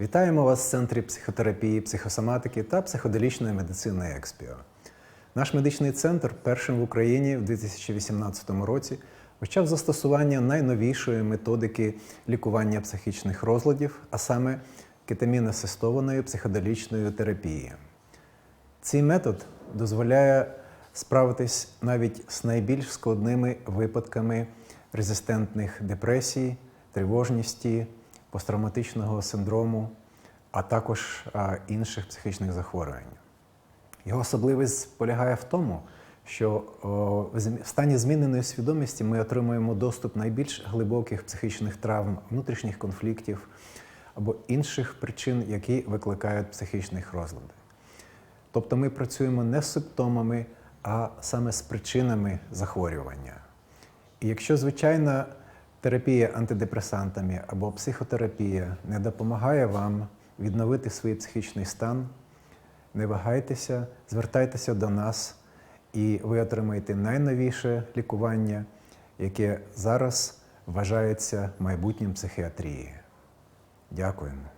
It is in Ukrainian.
Вітаємо вас в Центрі психотерапії, психосоматики та психоделічної медицини Експіо. Наш медичний центр першим в Україні в 2018 році почав застосування найновішої методики лікування психічних розладів, а саме кетамінасистованої психоделічної терапії. Цей метод дозволяє справитись навіть з найбільш складними випадками резистентних депресій, тривожності, посттравматичного синдрому, а також інших психічних захворювань. Його особливість полягає в тому, що в стані зміненої свідомості ми отримуємо доступ найбільш глибоких психічних травм, внутрішніх конфліктів або інших причин, які викликають психічних розлади. Тобто ми працюємо не з симптомами, а саме з причинами захворювання. І якщо звичайна терапія антидепресантами або психотерапія не допомагає вам відновити свій психічний стан, не вагайтеся, звертайтеся до нас, і ви отримаєте найновіше лікування, яке зараз вважається майбутнім психіатрії. Дякуємо.